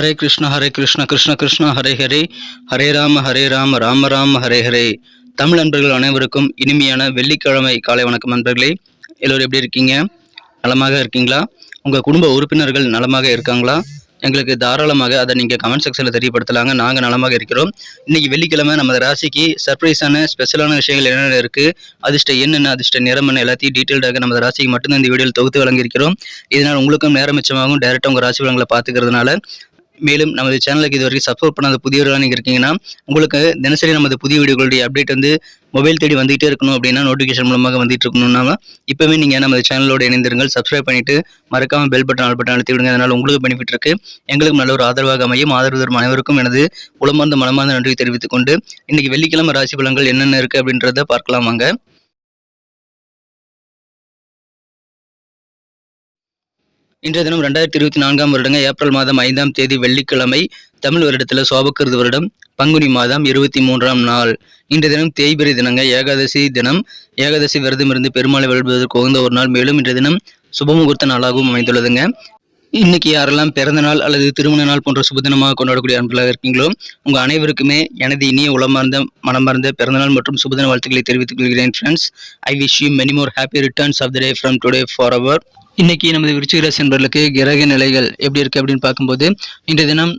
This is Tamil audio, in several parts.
ஹரே கிருஷ்ண ஹரே கிருஷ்ண கிருஷ்ண கிருஷ்ண ஹரே ஹரே. ஹரே ராம ஹரே ராம ராம ராம ஹரே ஹரே. தமிழ் நண்பர்கள் அனைவருக்கும் இனிமையான வெள்ளிக்கிழமை காலை வணக்கம் நண்பர்களே. எல்லோரும் எப்படி இருக்கீங்க? நலமாக இருக்கீங்களா? உங்கள் குடும்ப உறுப்பினர்கள் நலமாக இருக்காங்களா? எங்களுக்கு தாராளமாக அதை நீங்கள் கமெண்ட் செக்ஷனில் தெரியப்படுத்தலாங்க. நாங்கள் நலமாக இருக்கிறோம். இன்றைக்கி வெள்ளிக்கிழமை நமது ராசிக்கு சர்ப்ரைஸான ஸ்பெஷலான விஷயங்கள் என்னென்ன இருக்குது அதிர்ஷ்ட என்னென்ன அதிர்ஷ்ட நிறம் என்ன? எல்லாத்தையும் டீட்டெயில்டாக நமது ராசிக்கு மட்டும்தான் இந்த வீடியோவில் தொகுத்து வழங்கியிருக்கிறோம். இதனால் உங்களுக்கும் நேரம் மிச்சமாகவும் டேரெக்டாக உங்கள் ராசி வளங்களை பார்த்துக்கிறதுனால மேலும் நமது சேனலுக்கு இது வரைக்கும் பண்ணாத புதியவர்களாக நீங்கள் இருக்கீங்கன்னா உங்களுக்கு தினசரி நமது புதிய வீடியோகளுடைய அப்டேட் வந்து மொபைல் தேடி வந்துகிட்டே இருக்கணும் அப்படின்னா நோட்டிஃபிகேஷன் மூலமாக வந்துட்டு இருக்கணும்னா இப்போவே நீங்கள் நமது சேனலோட இணைந்திருங்கள் சப்ஸ்கிரைப் பண்ணிட்டு மறக்காமல் பெல் பட்டன் ஆல் பட்டன் அழுத்தி விடுங்க. அதனால் உங்களுக்கு பெனிஃபிட் இருக்கு. எங்களுக்கு நல்ல ஒரு ஆதரவாக அமையும். ஆதரவு தரும் அனைவருக்கும் எனது உளமார்ந்த மனமார்ந்த நன்றி தெரிவித்துக் கொண்டு இன்னைக்கு வெள்ளிக்கிழமை ராசி பலன்கள் என்னென்ன இருக்கு அப்படின்றத பார்க்கலாம் வாங்க. இன்றைய தினம் ரெண்டாயிரத்தி இருபத்தி நான்காம் வருடங்க ஏப்ரல் மாதம் ஐந்தாம் தேதி வெள்ளிக்கிழமை தமிழ் வருடத்தில் சோபக்கிருது வருடம் பங்குனி மாதம் இருபத்தி மூன்றாம் நாள். இன்றைய தினம் தேய்பிரை தினங்க ஏகாதசி தினம். ஏகாதசி விரதம் இருந்து பெருமாளை வழிபடுவதற்கு உகந்த ஒரு நாள். மேலும் இன்றைய தினம் சுபமுகூர்த்த நாளாகவும் அமைந்துள்ளதுங்க. இன்னைக்கு யாரெல்லாம் பிறந்த நாள் அல்லது திருமண நாள் போன்ற சுபதினமாக கொண்டாடக்கூடிய அன்பர்களாக இருக்கீங்களோ உங்கள் அனைவருக்குமே எனது இனிய உளமார்ந்த மனமார்ந்த பிறந்தநாள் மற்றும் சுபதின வாழ்த்துக்களை தெரிவித்துக் கொள்கிறேன் friends I wish you many more happy returns of the day from today for அவர் இன்னைக்கு நமது விருச்சிகராசி என்பர்களுக்கு என்பவர்களுக்கு கிரக நிலைகள் எப்படி இருக்குது அப்படின்னு பார்க்கும்போது இன்றைய தினம்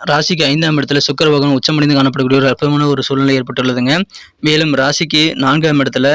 ராசிக்கு ஐந்தாம் இடத்துல சுக்கர பகவான் உச்சமடைந்து காணப்படக்கூடிய ஒரு அற்புதமான ஒரு சூழ்நிலை ஏற்பட்டுள்ளதுங்க. மேலும் ராசிக்கு நான்காம் இடத்துல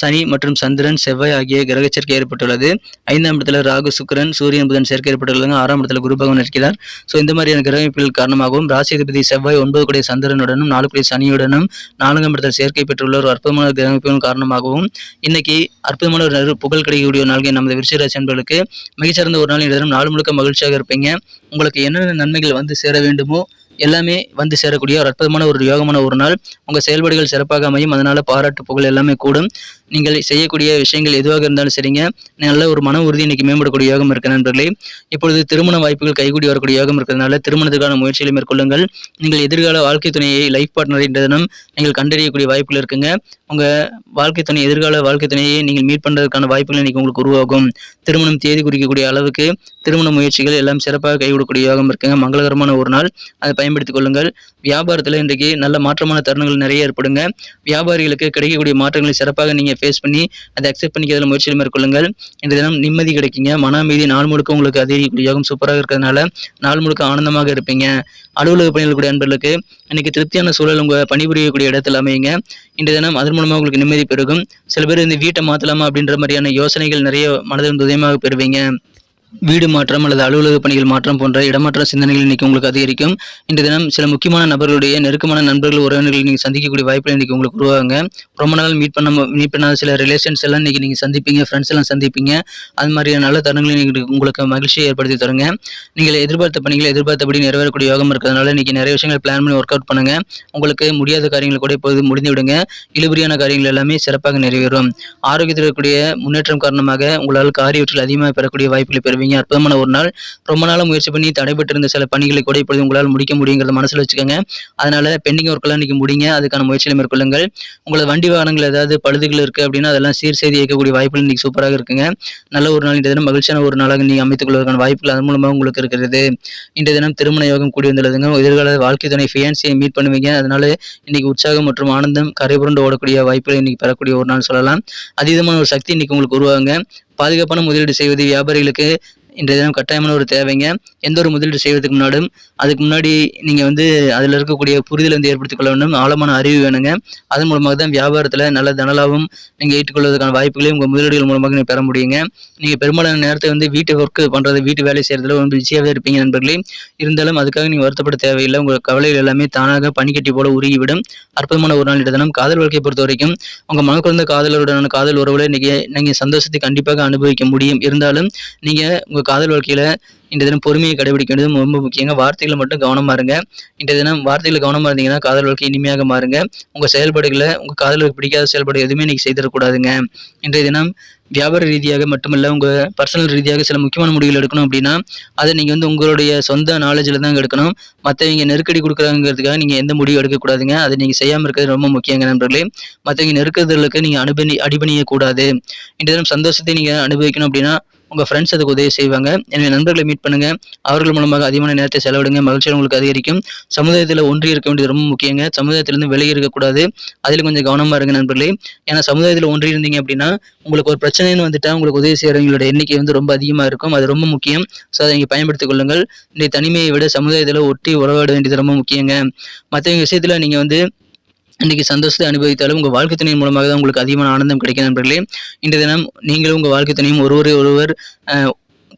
சனி மற்றும் சந்திரன் செவ்வாய் ஆகிய கிரக சேர்க்கை ஏற்பட்டுள்ளது. ஐந்தாம் இடத்துல ராகு சுக்கரன் சூரியன் புதன் சேர்க்கை ஏற்பட்டுள்ளது ஆறாம் இடத்துல குரு பகவான் இருக்கிறார். ஸோ இந்த மாதிரியான கிரக அமைப்புகள் காரணமாகவும் ராசிபதி செவ்வாய் ஒன்பது கூடிய சந்திரனுடனும் நாலு கூடிய சனியுடனும் நான்காம் இடத்தில் சேர்க்கை பெற்றுள்ள ஒரு அற்புதமான கிரக அமைப்புகள் காரணமாகவும் இன்னைக்கு அற்புதமான ஒரு நல்ல புகழ் கிடைக்கக்கூடிய ஒரு நாள்கள் நமது விருச்சிகராசி என்பவர்களுக்கு மிகச்சிறந்த ஒரு நாள். இந்த தினம் நாள் முழுக்க மகிழ்ச்சியாக இருப்பீங்க. உங்களுக்கு என்னென்ன நன்மைகள் வந்து சேர வேண்டுமோ எல்லாமே வந்து சேரக்கூடிய ஒரு அற்புதமான ஒரு யோகமான ஒரு நாள். உங்கள் செயல்பாடுகள் சிறப்பாக அமையும். அதனால் பாராட்டு புகழ் எல்லாமே கூடும். நீங்கள் செய்யக்கூடிய விஷயங்கள் எதுவாக இருந்தாலும் சரிங்க. நல்ல ஒரு மன உறுதி இன்னைக்கு மேம்படக்கூடிய யோகம் இருக்கு நண்பர்களே. இப்பொழுது திருமண வாய்ப்புகள் கைகூடி வரக்கூடிய யோகம் இருக்கிறதுனால திருமணத்துக்கான முயற்சிகளை மேற்கொள்ளுங்கள். நீங்கள் எதிர்கால வாழ்க்கை துணையை லைஃப் பார்ட்னர் என்ற தினம் நீங்கள் கண்டறியக்கூடிய வாய்ப்புகள் இருக்குங்க. உங்கள் வாழ்க்கை துணை எதிர்கால வாழ்க்கை துணையை நீங்கள் மீட் பண்ணுறதுக்கான வாய்ப்புகள் இன்னைக்கு உங்களுக்கு உருவாகும். திருமணம் தேதி குறிக்கக்கூடிய அளவுக்கு திருமண முயற்சிகள் எல்லாம் சிறப்பாக கைவிடக்கூடிய யோகம் இருக்குங்க. மங்களகரமான ஒரு நாள். அதை பயன்படுத்திக் கொள்ளுங்கள். வியாபாரத்தில் இன்றைக்கு நல்ல மாற்றமான தருணங்கள் நிறைய ஏற்படுங்க. வியாபாரிகளுக்கு கிடைக்கக்கூடிய மாற்றங்களை சிறப்பாக நீங்கள் ஃபேஸ் பண்ணி அதை அக்செப்ட் பண்ணிக்கிறதுல முயற்சியில் மேற்கொள்ளுங்கள். இந்த தினம் நிம்மதி கிடைக்குங்க. மன அமைதி நாள் முழுக்க உங்களுக்கு அதிகரிக்கக்கூடிய யோகம் சூப்பராக இருக்கிறதுனால நாள் முழுக்க ஆனந்தமாக இருப்பீங்க. அலுவலக பணிகள் கூடிய அன்பர்களுக்கு இன்னைக்கு திருப்தியான சூழல் உங்கள் பணிபுரியக்கூடிய இடத்துல அமையுங்க. இன்றைய தினம் அதன் மூலமாக உங்களுக்கு நிம்மதி பெருகும். சில பேர் இந்த வீட்டை மாற்றலாமா அப்படின்ற மாதிரியான யோசனைகள் நிறைய மனதில் உதயமாக பெறுவீங்க. வீடு மாற்றம் அல்லது அலுவலக பணிகள் மாற்றம் போன்ற இடமாற்ற சிந்தனைகள் இன்னைக்கு உங்களுக்கு அதிகரிக்கும். இந்த தினம் சில முக்கியமான நபர்களுடைய நெருக்கமான நண்பர்கள் உறவினர்கள் நீங்கள் சந்திக்கக்கூடிய வாய்ப்புகள் இன்னைக்கு உங்களுக்கு உருவாங்க ரொம்ப நாள் மீட் பண்ண மீட் பண்ணாத சில ரிலேஷன்ஸ் எல்லாம் இன்னைக்கு நீங்கள் சந்திப்பீங்க ஃப்ரெண்ட்ஸ் எல்லாம் சந்திப்பீங்க. அது மாதிரியான நல்ல தருணங்களை இன்னைக்கு உங்களுக்கு மகிழ்ச்சியை ஏற்படுத்தி தருங்க. நீங்கள் எதிர்பார்த்த பணிகளை எதிர்பார்த்தபடி நிறைவேறக்கூடிய யோகம் இருக்கிறதுனால இன்னைக்கு நிறைய விஷயங்கள் பிளான் பண்ணி ஒர்க் அவுட் பண்ணுங்க. உங்களுக்கு முடியாத காரியங்கள் கூட இப்போது முடிந்து விடுங்க இழுபறியான காரியங்கள் எல்லாமே சிறப்பாக நிறைவேறும். ஆரோக்கியத்தில் இருக்கக்கூடிய முன்னேற்றம் காரணமாக உங்களால் காரியவற்றில் அதிகமாக பெறக்கூடிய வாய்ப்புகளை பெறுவீங்க அற்புதமான ஒரு நாள். ரொம்ப நாளாக முயற்சி பண்ணி தடைபட்டிருந்த சில பணிகளை கூட இப்பொழுது உங்களால் முடிக்க முடியுங்கிறத மனசில் வச்சுக்கோங்க. அதனால பெண்டிங் ஒர்க்கெல்லாம் இன்னைக்கு முடிங்க. அதுக்கான முயற்சியில் மேற்கொள்ளுங்கள். உங்களது வண்டி வாகனங்கள் ஏதாவது பழுதுகள் இருக்குது அப்படின்னா அதெல்லாம் சீர் செய்து இயக்கக்கூடிய வாய்ப்புகள் இன்னைக்கு சூப்பராக இருக்குங்க. நல்ல ஒரு நாள் இந்த தினம் மகிழ்ச்சியான ஒரு நாளாக நீங்கள் அமைத்துக் கொள்வதற்கான வாய்ப்புகள் அதன் மூலமாக உங்களுக்கு இருக்கிறது. இன்றைய தினம் திருமண யோகம் கூடி வந்துள்ளதுங்க எதிர்கால வாழ்க்கை துணை ஃபியான்சியை மீட் பண்ணுவீங்க. அதனால இன்னைக்கு உற்சாகம் மற்றும் ஆனந்தம் கரைபுரண்டு ஓடக்கூடிய வாய்ப்புகளை இன்னைக்கு பெறக்கூடிய ஒரு நாள் சொல்லலாம். அதீதமான ஒரு சக்தி இன்னைக்கு உங்களுக்கு உருவாங்க பாதுகாப்பான முதலீடு செய்வது வியாபாரிகளுக்கு இன்றைய தினம் கட்டாயமான ஒரு தேவைங்க. எந்த ஒரு முதலீடு செய்வதற்கு முன்னாடும் அதுக்கு முன்னாடி நீங்கள் வந்து அதில் இருக்கக்கூடிய புரிதல் வந்து ஏற்படுத்திக் கொள்ள வேண்டும். ஆழமான அறிவு வேணுங்க. அதன் மூலமாக தான் வியாபாரத்தில் நல்ல தனலாவும் நீங்கள் ஏற்றுக்கொள்வதற்கான வாய்ப்புகளையும் உங்கள் முதலீடுகள் மூலமாக நீங்கள் பெற முடியுங்க. நீங்கள் பெரும்பாலான நேரத்தை வந்து வீட்டு ஒர்க்கு பண்ணுறது வீட்டு வேலை செய்கிறதுல வந்து பிஸியாகவே இருப்பீங்க நண்பர்களே. இருந்தாலும் அதுக்காக நீங்கள் வருத்தப்பட தேவையில்லை. உங்கள் கவலைகள் எல்லாமே தானாக பனிக்கட்டி போல உருகிவிடும். அற்புதமான ஒரு நாள் தினம். காதல் வாழ்க்கையை பொறுத்த வரைக்கும் உங்கள் மனக்குழந்த காதலருடனான காதல் உறவுல நீங்கள் நீங்கள் சந்தோஷத்தை கண்டிப்பாக அனுபவிக்க முடியும். இருந்தாலும் நீங்கள் உங்கள் காதல் வாழ்க்கையில் இன்றைய தினம் பொறுமையை கடைபிடிக்க வேண்டியது ரொம்ப முக்கியங்க. வார்த்தைகளை மட்டும் கவனமாக இருங்க. இன்றைய தினம் வார்த்தைகளை கவனமாக இருந்தீங்கன்னா காதல் வாழ்க்கை இனிமையாக மாறுங்க. உங்கள் செயல்பாடுகளை உங்கள் காதலுக்கு பிடிக்காத செயல்பாடு எதுவுமே இன்னைக்கு செய்திடக்கூடாதுங்க. இன்றைய தினம் வியாபார ரீதியாக மட்டுமல்ல உங்கள் பர்சனல் ரீதியாக சில முக்கியமான முடிவுகள் எடுக்கணும் அப்படின்னா அதை நீங்கள் வந்து உங்களுடைய சொந்த நாலேஜில் தான் எடுக்கணும். மற்றவங்க நெருக்கடி கொடுக்குறாங்கிறதுக்காக நீங்கள் எந்த முடிவும் எடுக்கக்கூடாதுங்க. அதை நீங்க செய்யாமல் இருக்கிறது ரொம்ப முக்கியங்க நண்பர்களே. மற்றவங்க நெருக்குதலுக்கு நீங்க அனுபவி அடிபணிய கூடாது தினம் சந்தோஷத்தை நீங்க அனுபவிக்கணும் அப்படின்னா உங்கள் ஃப்ரெண்ட்ஸ் அதுக்கு உதவி செய்வாங்க. எனவே நண்பர்களை மீட் பண்ணுங்க. அவர்கள் மூலமாக அதிகமான நேரத்தை செலவிடுங்க. மகிழ்ச்சி உங்களுக்கு அதிகரிக்கும். சமுதாயத்தில் ஒன்றி இருக்க வேண்டியது ரொம்ப முக்கியங்க. சமுதாயத்திலிருந்து வெளியே இருக்கக்கூடாது அதில் கொஞ்சம் கவனமாக இருங்க நண்பர்களே. ஏன்னா சமுதாயத்தில் ஒன்றி இருந்தீங்க அப்படின்னா உங்களுக்கு ஒரு பிரச்சனைன்னு வந்துட்டால் உங்களுக்கு உதவி செய்கிறவங்களோட எண்ணிக்கை வந்து ரொம்ப அதிகமாக இருக்கும். அது ரொம்ப முக்கியம். ஸோ அதை நீங்கள் பயன்படுத்திக் கொள்ளுங்கள். இந்த தனிமையை விட சமுதாயத்தில் ஒட்டி உறவாட வேண்டியது ரொம்ப முக்கியங்க. மற்றவங்க விஷயத்தில் நீங்கள் வந்து இன்றைக்கி சந்தோஷத்தை அனுபவித்தாலும் உங்கள் வாழ்க்கை துணையின் மூலமாக தான் உங்களுக்கு அதிகமான ஆனந்தம் கிடைக்கும் நண்பர்களே. இன்றைய தினம் நீங்களும் உங்கள் வாழ்க்கை துணையும் ஒருவரை ஒருவர்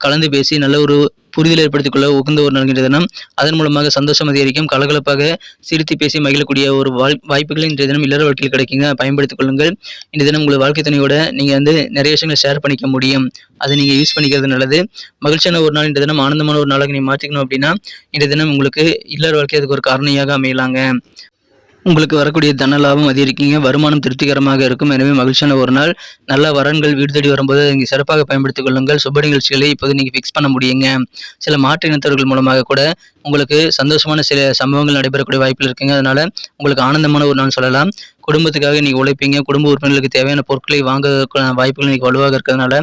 கலந்து பேசி நல்ல ஒரு புரிதல் ஏற்படுத்திக் கொள்ள உகந்த ஒரு நாள் தினம். அதன் மூலமாக சந்தோஷம் அதிகரிக்கும். கலகலப்பாக சிரித்து பேசி மகிழக்கூடிய ஒரு வாய் வாய்ப்புகள் இன்றைய தினம் இல்லற வாழ்க்கையில் கிடைக்குங்க. பயன்படுத்திக் கொள்ளுங்கள். இன்றைய தினம் உங்கள் வாழ்க்கை துணையோட நீங்கள் வந்து நிறைய விஷயங்களை ஷேர் பண்ணிக்க முடியும். அதை நீங்கள் யூஸ் பண்ணிக்கிறது நல்லது. மகிழ்ச்சியான ஒரு நாள் இன்றைய தினம் ஆனந்தமான ஒரு நாளாக நீங்கள் மாற்றிக்கணும் அப்படின்னா இன்றைய தினம் உங்களுக்கு இல்லற வாழ்க்கை அதுக்கு ஒரு காரணியாக அமையலாங்க. உங்களுக்கு வரக்கூடிய தன லாபம் அதிகரிக்கீங்க வருமானம் திருப்திகரமாக இருக்கும். எனவே மகிழ்ச்சியான ஒரு நாள். நல்ல வரன்கள் வீடு தேடி வரும்போது நீங்கள் சிறப்பாக பயன்படுத்திக் கொள்ளுங்கள். சுப நிகழ்ச்சிகளை இப்போது நீங்கள் ஃபிக்ஸ் பண்ண முடியுங்க. சில மாற்று இனத்தவர்கள் மூலமாக கூட உங்களுக்கு சந்தோஷமான சில சம்பவங்கள் நடைபெறக்கூடிய வாய்ப்புகள் இருக்குங்க. அதனால் உங்களுக்கு ஆனந்தமான ஒரு நாள் சொல்லலாம். குடும்பத்துக்காக நீங்கள் உழைப்பீங்க. குடும்ப உறுப்பினர்களுக்கு தேவையான பொருட்களை வாங்க வாய்ப்புகள் இன்னைக்கு வலுவாக இருக்கிறதுனால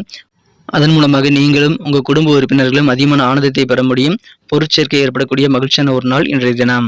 அதன் மூலமாக நீங்களும் உங்கள் குடும்ப உறுப்பினர்களும் அதிகமான ஆனந்தத்தை பெற முடியும். பொருட்சேர்க்கை ஏற்படக்கூடிய மகிழ்ச்சியான ஒரு நாள் இன்றைய தினம்.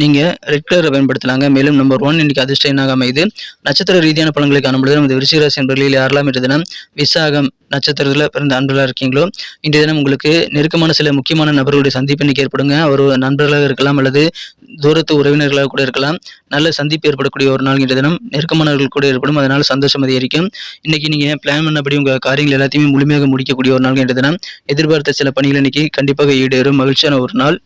நீங்கள் ரெட் கலரை பயன்படுத்தலாங்க. மேலும் நம்பர் ஒன் இன்னைக்கு அதிர்ஷ்ட எண்ணாக அமைது நட்சத்திர ரீதியான பலன்களை காணும்பொழுது நமது விருச்சிகராசி என்பர்களில் யாரெல்லாம் இன்றைய தினம் விசாகம் நட்சத்திரத்தில் பிறந்த அன்பர்களாக இருக்கீங்களோ? இன்றைய தினம் உங்களுக்கு நெருக்கமான சில முக்கியமான நபர்களுடைய சந்திப்பு இன்னைக்கு ஏற்படுங்க. ஒரு நண்பர்களாக இருக்கலாம் அல்லது தூரத்து உறவினர்களாக கூட இருக்கலாம். நல்ல சந்திப்பு ஏற்படக்கூடிய ஒரு நாள் இன்றைய தினம். நெருக்கமானவர்கள் கூட ஏற்படும். அதனால் சந்தோஷம் அதிகரிக்கும். இன்னைக்கு நீங்கள் பிளான் பண்ணபடி உங்கள் காரியங்கள் எல்லாத்தையுமே முழுமையாக முடிக்கக்கூடிய ஒரு நாள் இன்றைய தினம். எதிர்பார்த்த சில பணிகள் இன்னைக்கு கண்டிப்பாக ஈடேறும். மகிழ்ச்சியான ஒரு நாள்.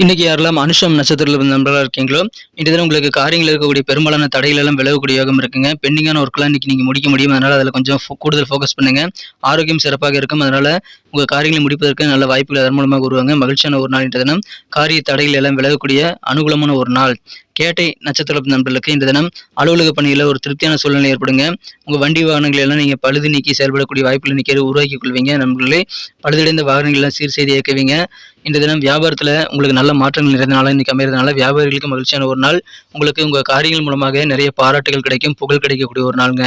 இன்னைக்கு யாரெல்லாம் அனுஷம் நட்சத்திரத்தில் நண்பர்களாக இருக்கீங்களோ இன்றைய தினம் உங்களுக்கு காரியங்களில் இருக்கக்கூடிய பெரும்பாலான தடைகள் எல்லாம் விலகக்கூடிய யோகம் இருக்குங்க. பெண்டிங்கான ஒர்க்லாம் இன்னைக்கு நீங்கள் முடிக்க முடியும். அதனால் அதில் கொஞ்சம் ஃபோ- கூடுதல் ஃபோக்கஸ் பண்ணுங்க. ஆரோக்கியம் சிறப்பாக இருக்கும். அதனால் உங்கள் காரியங்களை முடிப்பதற்கு நல்ல வாய்ப்புகள் அதன் மூலமாக உருவாங்க. மகிழ்ச்சியான ஒரு நாள் இன்றைய தினம். காரிய தடைகள் எல்லாம் விலகக்கூடிய அனுகூலமான ஒரு நாள். கேட்டை நட்சத்திர நண்பர்களுக்கு இந்த தினம் அலுவலக பணியில் ஒரு திருப்தியான சூழ்நிலை ஏற்படுங்க. உங்கள் வண்டி வாகனங்கள் எல்லாம் நீங்கள் பழுது நீக்கி செயல்படக்கூடிய வாய்ப்புகளை இன்னைக்கு உருவாக்கி கொள்வீங்க. நண்பர்களே பழுதடைந்த வாகனங்கள் எல்லாம் சீர் செய்து இயக்குவீங்க. இந்த தினம் வியாபாரத்தில் உங்களுக்கு நல்ல மாற்றங்கள் நிறைந்த நாளாக அமைகிறதுனால வியாபாரிகளுக்கு மகிழ்ச்சியான ஒரு நாள். உங்களுக்கு உங்கள் காரியங்கள் மூலமாக நிறைய பாராட்டுகள் கிடைக்கும் புகழ் கிடைக்கக்கூடிய ஒரு நாளுங்க.